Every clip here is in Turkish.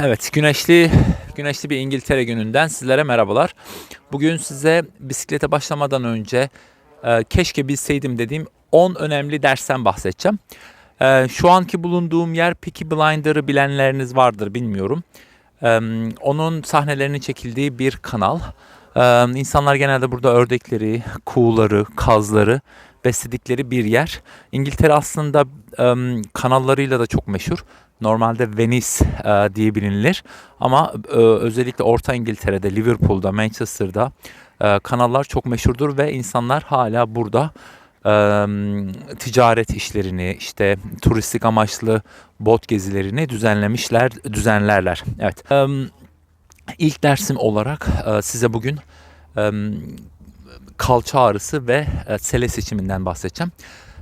Evet, güneşli güneşli bir İngiltere gününden sizlere merhabalar. Bugün size bisiklete başlamadan önce e, keşke bilseydim dediğim 10 önemli dersten bahsedeceğim. E, şu anki bulunduğum yer Peaky Blinder'ı bilenleriniz vardır bilmiyorum. E, onun sahnelerinin çekildiği bir kanal. E, insanlar genelde burada ördekleri, kuğuları, kazları besledikleri bir yer. İngiltere aslında e, kanallarıyla da çok meşhur. Normalde Venice e, diye bilinilir ama e, özellikle Orta İngiltere'de, Liverpool'da, Manchester'da e, kanallar çok meşhurdur ve insanlar hala burada e, ticaret işlerini, işte turistik amaçlı bot gezilerini düzenlemişler, düzenlerler. Evet. E, ilk dersim olarak e, size bugün e, kalça ağrısı ve e, sele seçiminden bahsedeceğim.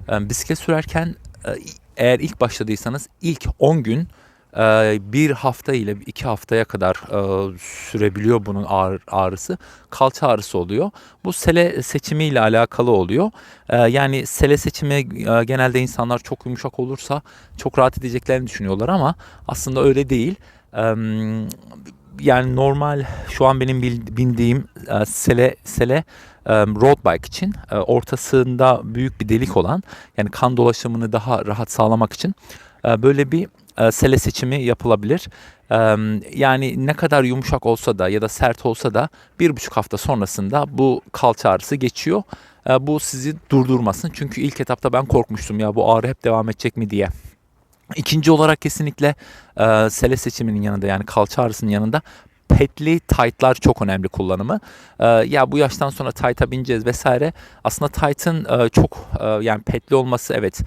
E, bisiklet sürerken e, eğer ilk başladıysanız ilk 10 gün e, bir hafta ile iki haftaya kadar e, sürebiliyor bunun ağrı, ağrısı. Kalça ağrısı oluyor. Bu sele seçimiyle alakalı oluyor. E, yani sele seçimi genelde insanlar çok yumuşak olursa çok rahat edeceklerini düşünüyorlar ama aslında öyle değil. Yani normal şu an benim bindiğim e, sele sele road bike için e, ortasında büyük bir delik olan yani kan dolaşımını daha rahat sağlamak için e, böyle bir sele seçimi yapılabilir. Yani ne kadar yumuşak olsa da ya da sert olsa da bir buçuk hafta sonrasında bu kalça ağrısı geçiyor. Bu sizi durdurmasın çünkü ilk etapta ben korkmuştum ya bu ağrı hep devam edecek mi diye. İkinci olarak kesinlikle e, sele seçiminin yanında yani kalça ağrısının yanında petli tight'lar çok önemli kullanımı. E, ya bu yaştan sonra tight'a bineceğiz vesaire. Aslında tight'ın e, çok e, yani petli olması evet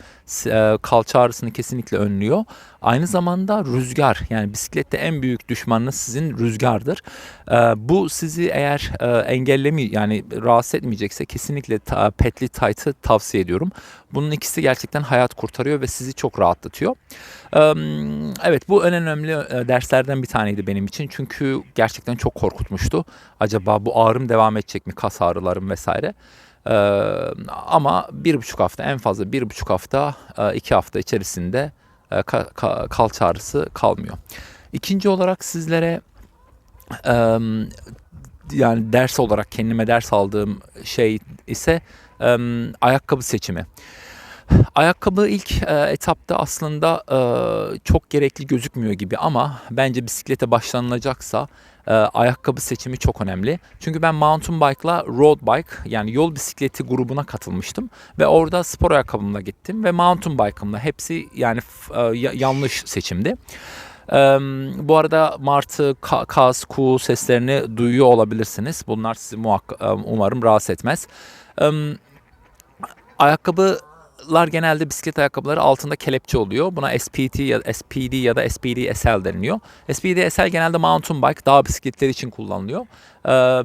e, kalça ağrısını kesinlikle önlüyor. Aynı zamanda rüzgar yani bisiklette en büyük düşmanınız sizin rüzgardır. E, bu sizi eğer e, engellemi yani rahatsız etmeyecekse kesinlikle petli tight'ı tavsiye ediyorum. Bunun ikisi gerçekten hayat kurtarıyor ve sizi çok rahatlatıyor. Evet bu en önemli e, derslerden bir taneydi benim için. Çünkü gerçekten çok korkutmuştu. Acaba bu ağrım devam edecek mi? Kas ağrılarım vesaire. Ama bir buçuk hafta en fazla bir buçuk hafta e, iki hafta içerisinde kalça ağrısı kalmıyor. İkinci olarak sizlere yani ders olarak kendime ders aldığım şey ise ayakkabı seçimi. Ayakkabı ilk e, etapta aslında e, çok gerekli gözükmüyor gibi ama bence bisiklete başlanılacaksa e, ayakkabı seçimi çok önemli. Çünkü ben mountain bike'la road bike yani yol bisikleti grubuna katılmıştım ve orada spor ayakkabımla gittim ve mountain bike'ımla hepsi yani e, ya- yanlış seçimdi. Eee, bu arada martı, ka- kaz, kuğu seslerini duyuyor olabilirsiniz. Bunlar sizi muhak- e, umarım rahatsız etmez. Eee, ayakkabılar genelde bisiklet ayakkabıları altında kelepçe oluyor. Buna SPT ya SPD ya da SPD SL deniliyor. SPD SL genelde mountain bike, dağ bisikletleri için kullanılıyor.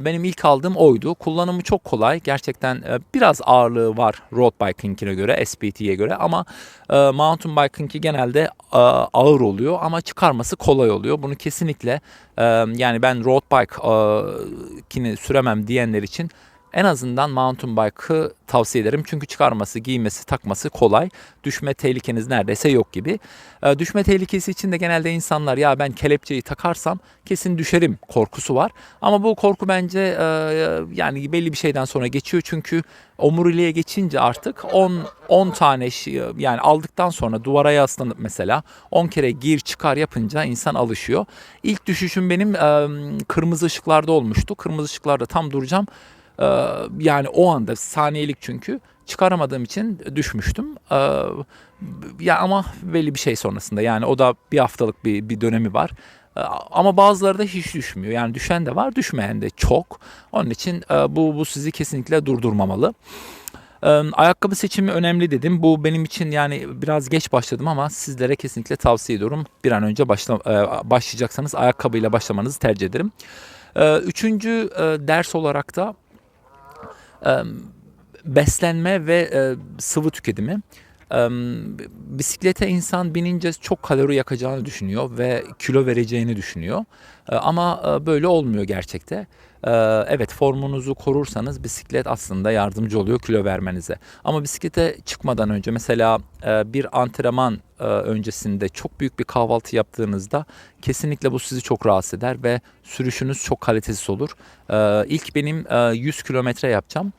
Benim ilk aldığım oydu. Kullanımı çok kolay. Gerçekten biraz ağırlığı var road biking'ine göre, SPT'ye göre ama mountain biking'i genelde ağır oluyor ama çıkarması kolay oluyor. Bunu kesinlikle yani ben road bike'ini süremem diyenler için en azından mountain bike'ı tavsiye ederim. Çünkü çıkarması, giymesi, takması kolay. Düşme tehlikeniz neredeyse yok gibi. Ee, düşme tehlikesi için de genelde insanlar ya ben kelepçeyi takarsam kesin düşerim korkusu var. Ama bu korku bence e, yani belli bir şeyden sonra geçiyor. Çünkü omuriliğe geçince artık 10 10 tane şey, yani aldıktan sonra duvara yaslanıp mesela 10 kere gir çıkar yapınca insan alışıyor. İlk düşüşüm benim e, kırmızı ışıklarda olmuştu. Kırmızı ışıklarda tam duracağım. Ee, yani o anda saniyelik çünkü çıkaramadığım için düşmüştüm. Ee, ya ama belli bir şey sonrasında yani o da bir haftalık bir, bir dönemi var. Ee, Ama bazıları da hiç düşmüyor. Yani düşen de var, düşmeyen de çok. Onun için e, bu bu sizi kesinlikle durdurmamalı. Ayakkabı seçimi önemli dedim. Bu benim için yani biraz geç başladım ama sizlere kesinlikle tavsiye ediyorum. Bir an önce başla, e, başlayacaksanız ayakkabıyla başlamanızı tercih ederim. Üçüncü e, ders olarak da beslenme ve e, sıvı tüketimi. Bisiklete insan binince çok kalori yakacağını düşünüyor ve kilo vereceğini düşünüyor. Eee, ama e, böyle olmuyor gerçekte. Eee, evet formunuzu korursanız bisiklet aslında yardımcı oluyor kilo vermenize. Ama bisiklete çıkmadan önce mesela e, bir antrenman e, öncesinde çok büyük bir kahvaltı yaptığınızda kesinlikle bu sizi çok rahatsız eder ve sürüşünüz çok kalitesiz olur. Eee ilk benim e, 100 kilometre yapacağım.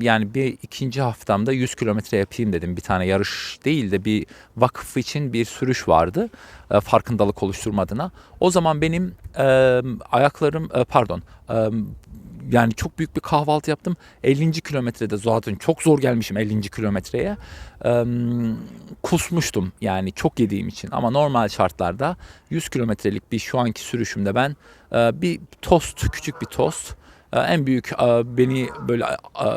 Yani bir ikinci haftamda 100 kilometre yapayım dedim. Bir tane yarış değil de bir vakıf için bir sürüş vardı. e, farkındalık oluşturma adına. O zaman benim ayaklarım e, pardon yani çok büyük bir kahvaltı yaptım. 50. kilometrede zaten çok zor gelmişim 50. kilometreye. Kusmuştum yani çok yediğim için. Ama normal şartlarda 100 kilometrelik bir şu anki sürüşümde ben e, bir tost, küçük bir tost en büyük e, beni böyle e,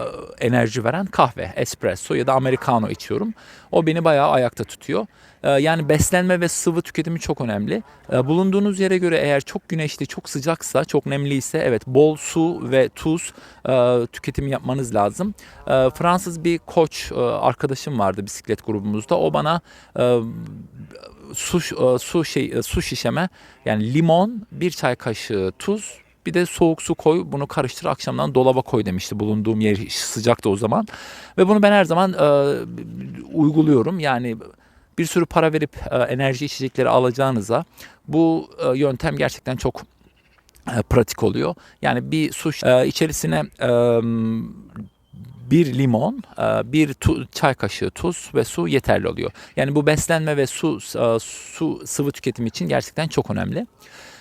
enerji veren kahve, espresso ya da americano içiyorum. O beni bayağı ayakta tutuyor. E, Yani beslenme ve sıvı tüketimi çok önemli. E, Bulunduğunuz yere göre eğer çok güneşli, çok sıcaksa, çok nemliyse evet bol su ve tuz e, tüketimi yapmanız lazım. Fransız bir koç arkadaşım vardı bisiklet grubumuzda. O bana su su şey su şişeme yani limon, bir çay kaşığı tuz, bir de soğuk su koy bunu karıştır akşamdan dolaba koy demişti bulunduğum yer sıcaktı o zaman ve bunu ben her zaman e, uyguluyorum yani bir sürü para verip e, enerji içecekleri alacağınıza bu e, yöntem gerçekten çok e, pratik oluyor yani bir su e, içerisine e, bir limon, e, bir tu- çay kaşığı tuz ve su yeterli oluyor. Yani bu beslenme ve su e, su sıvı tüketimi için gerçekten çok önemli.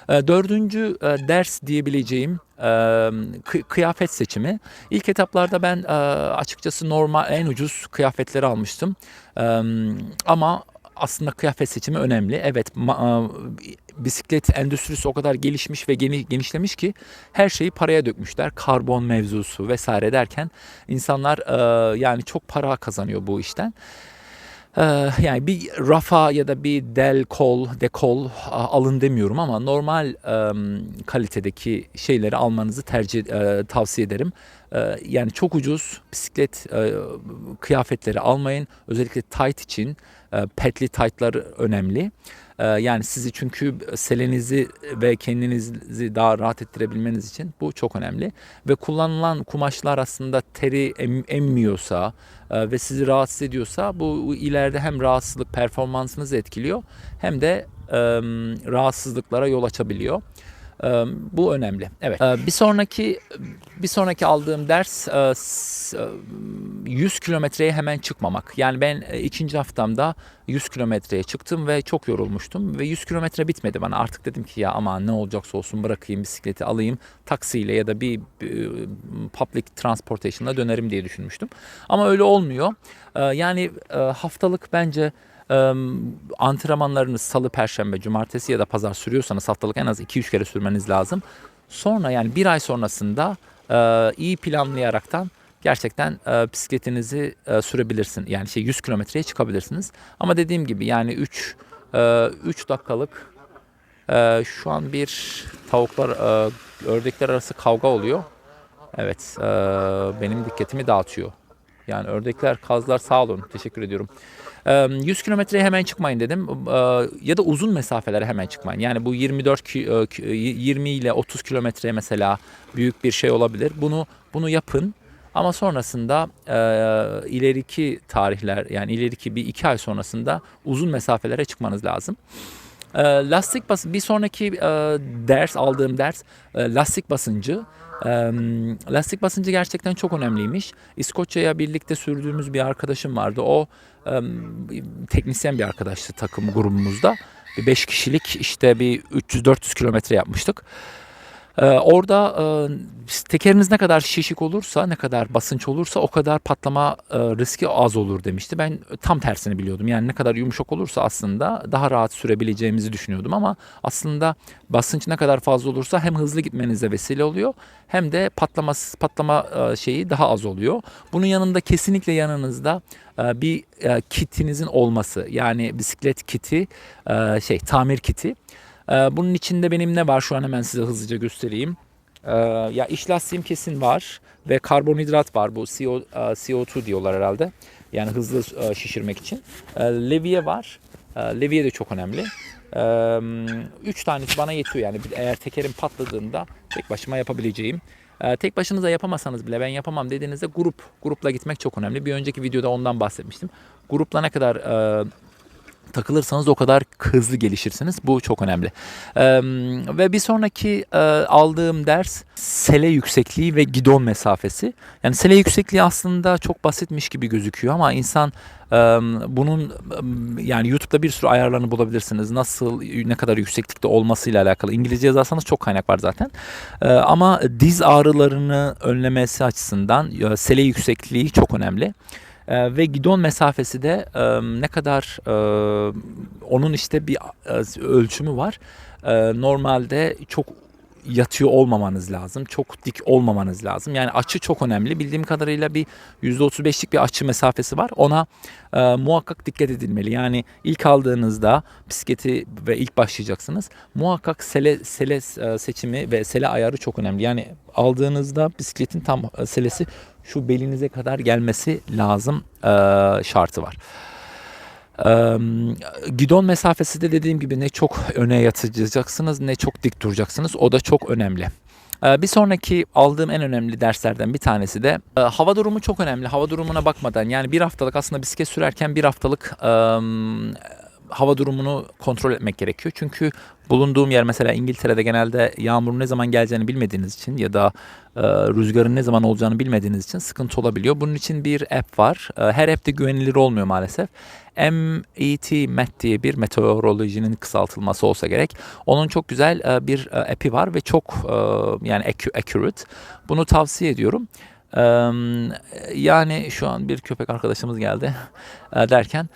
E, Dördüncü e, ders diyebileceğim e, kı- kıyafet seçimi. İlk etaplarda ben e, açıkçası normal en ucuz kıyafetleri almıştım. Ama aslında kıyafet seçimi önemli. Evet bisiklet endüstrisi o kadar gelişmiş ve geni- genişlemiş ki her şeyi paraya dökmüşler. Karbon mevzusu vesaire derken insanlar yani çok para kazanıyor bu işten. Eee, yani bir rafa ya da bir del kol, dekol alın demiyorum ama normal kalitedeki şeyleri almanızı tercih e, tavsiye ederim. Eee, yani çok ucuz bisiklet e, kıyafetleri almayın. Özellikle tight için e, petli tight'lar önemli. Eee, yani sizi çünkü selenizi ve kendinizi daha rahat ettirebilmeniz için bu çok önemli. Ve kullanılan kumaşlar aslında teri em- emmiyorsa e, ve sizi rahatsız ediyorsa bu ileride hem rahatsızlık performansınızı etkiliyor hem de rahatsızlıklara yol açabiliyor. Bu önemli. Evet. Bir sonraki bir sonraki aldığım ders e, s- e, 100 kilometreye hemen çıkmamak. Yani ben ikinci haftamda 100 kilometreye çıktım ve çok yorulmuştum ve 100 kilometre bitmedi bana. Artık dedim ki ya aman ne olacaksa olsun bırakayım bisikleti alayım taksiyle ya da bir, bir public transportation'la dönerim diye düşünmüştüm. Ama öyle olmuyor. Yani haftalık bence antrenmanlarınız salı, perşembe, cumartesi ya da pazar sürüyorsanız haftalık en az 2-3 kere sürmeniz lazım. Sonra yani bir ay sonrasında e, iyi planlayaraktan gerçekten e, bisikletinizi e, sürebilirsin. Yani şey 100 kilometreye çıkabilirsiniz. Ama dediğim gibi yani 3 e, 3 dakikalık e, şu an bir tavuklar e, ördekler arası kavga oluyor. Evet e, benim dikkatimi dağıtıyor. Yani ördekler, kazlar sağ olun. Teşekkür ediyorum. Eee, 100 kilometreye hemen çıkmayın dedim. Ya da uzun mesafelere hemen çıkmayın. Yani bu 24 ki- eee, ki- 20 ile 30 kilometre mesela büyük bir şey olabilir. Bunu bunu yapın. Ama sonrasında eee, ileriki tarihler yani ileriki bir iki ay sonrasında uzun mesafelere çıkmanız lazım. Eee, lastik bas bir sonraki eee, ders aldığım ders eee, lastik basıncı. Lastik basıncı gerçekten çok önemliymiş. İskoçya'ya birlikte sürdüğümüz bir arkadaşım vardı. O teknisyen bir arkadaştı takım grubumuzda. Bir 5 kişilik işte bir 300-400 kilometre yapmıştık. Ee, orada e, tekeriniz ne kadar şişik olursa, ne kadar basınç olursa o kadar patlama e, riski az olur demişti. Ben tam tersini biliyordum. Yani ne kadar yumuşak olursa aslında daha rahat sürebileceğimizi düşünüyordum ama aslında basınç ne kadar fazla olursa hem hızlı gitmenize vesile oluyor hem de patlaması patlama e, şeyi daha az oluyor. Bunun yanında kesinlikle yanınızda e, bir e, kitinizin olması. Yani bisiklet kiti, e, şey tamir kiti. Ee, bunun içinde benim ne var şu an hemen size hızlıca göstereyim. Ee, ya iç lastiğim kesin var ve karbonhidrat var bu CO, e, CO2 diyorlar herhalde. Yani hızlı e, şişirmek için. E, levye var. E, levye de çok önemli. Üç tanesi bana yetiyor yani eğer tekerim patladığında tek başıma yapabileceğim. Tek başınıza yapamasanız bile ben yapamam dediğinizde grup grupla gitmek çok önemli. Bir önceki videoda ondan bahsetmiştim. Grupla ne kadar e, takılırsanız o kadar hızlı gelişirsiniz. Bu çok önemli. Ee, ve bir sonraki e, aldığım ders sele yüksekliği ve gidon mesafesi. Yani sele yüksekliği aslında çok basitmiş gibi gözüküyor ama insan e, bunun yani YouTube'da bir sürü ayarlarını bulabilirsiniz. Nasıl ne kadar yükseklikte olmasıyla alakalı. İngilizce yazarsanız çok kaynak var zaten. E, ama diz ağrılarını önlemesi açısından e, sele yüksekliği çok önemli. Ee, ve gidon mesafesi de e, ne kadar e, onun işte bir e, ölçümü var. E, normalde çok yatıyor olmamanız lazım. Çok dik olmamanız lazım. Yani açı çok önemli. Bildiğim kadarıyla bir %35'lik bir açı mesafesi var. Ona e, muhakkak dikkat edilmeli. Yani ilk aldığınızda bisikleti ve ilk başlayacaksınız. Muhakkak sele sele seçimi ve sele ayarı çok önemli. Yani aldığınızda bisikletin tam selesi şu belinize kadar gelmesi lazım e, şartı var. Ee, gidon mesafesi de dediğim gibi ne çok öne yatacaksınız ne çok dik duracaksınız. O da çok önemli. Ee, bir sonraki aldığım en önemli derslerden bir tanesi de e, hava durumu çok önemli. Hava durumuna bakmadan yani bir haftalık aslında bisiklet sürerken bir haftalık e, hava durumunu kontrol etmek gerekiyor. Çünkü bulunduğum yer mesela İngiltere'de genelde yağmurun ne zaman geleceğini bilmediğiniz için ya da e, rüzgarın ne zaman olacağını bilmediğiniz için sıkıntı olabiliyor. Bunun için bir app var. E, her app de güvenilir olmuyor maalesef. MET MET diye bir meteorolojinin kısaltılması olsa gerek. Onun çok güzel e, bir e, app'i var ve çok e, yani accu- accurate. Bunu tavsiye ediyorum. E, yani şu an bir köpek arkadaşımız geldi e, derken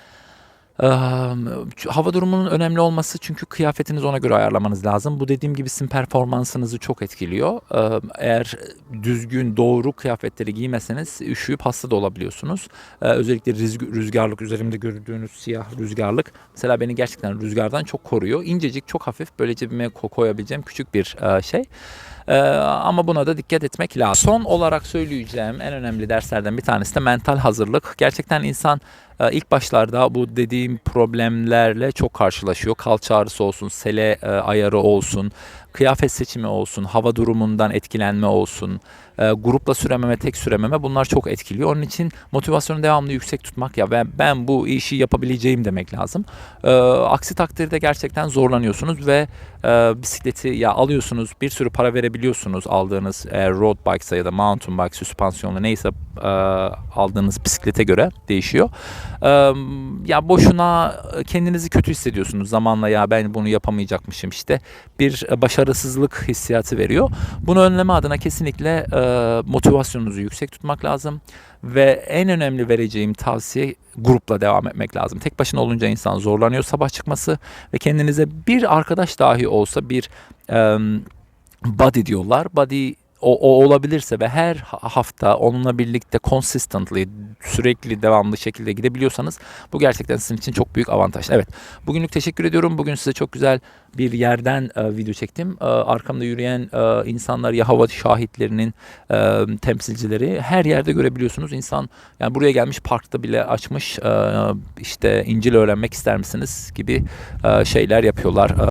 hava durumunun önemli olması çünkü kıyafetinizi ona göre ayarlamanız lazım. Bu dediğim gibi sizin performansınızı çok etkiliyor. Eee, eğer düzgün, doğru kıyafetleri giymeseniz üşüyüp hasta da olabiliyorsunuz. Özellikle rüzg- rüzgarlık, üzerimde gördüğünüz siyah rüzgarlık mesela beni gerçekten rüzgardan çok koruyor. İncecik, çok hafif böyle cebime ko- koyabileceğim küçük bir şey. Eee, ama buna da dikkat etmek lazım. Son olarak söyleyeceğim en önemli derslerden bir tanesi de mental hazırlık. Gerçekten insan e, ilk başlarda bu dediğim problemlerle çok karşılaşıyor. Kalça ağrısı olsun, sele e, ayarı olsun, kıyafet seçimi olsun, hava durumundan etkilenme olsun, e, grupla sürememe, tek sürememe bunlar çok etkiliyor. Onun için motivasyonu devamlı yüksek tutmak ya ben, ben bu işi yapabileceğim demek lazım. Aksi takdirde gerçekten zorlanıyorsunuz ve bisikleti ya alıyorsunuz bir sürü para verebiliyorsunuz aldığınız eğer road bike'sa ya da mountain bike süspansiyonlu neyse e, aldığınız bisiklete göre değişiyor. E, ya boşuna kendinizi kötü hissediyorsunuz zamanla ya ben bunu yapamayacakmışım işte bir e, başarısızlık hissiyatı veriyor. Bunu önleme adına kesinlikle e, motivasyonunuzu yüksek tutmak lazım ve en önemli vereceğim tavsiye grupla devam etmek lazım. Tek başına olunca insan zorlanıyor sabah çıkması ve kendinize bir arkadaş dahi olsa bir e, buddy diyorlar. Buddy o, o olabilirse ve her ha- hafta onunla birlikte consistently sürekli devamlı şekilde gidebiliyorsanız bu gerçekten sizin için çok büyük avantaj. Evet bugünlük teşekkür ediyorum. Bugün size çok güzel bir yerden e, video çektim. E, arkamda yürüyen e, insanlar Yahova şahitlerinin e, temsilcileri her yerde görebiliyorsunuz. İnsan yani buraya gelmiş parkta bile açmış e, işte İncil öğrenmek ister misiniz gibi e, şeyler yapıyorlar. E,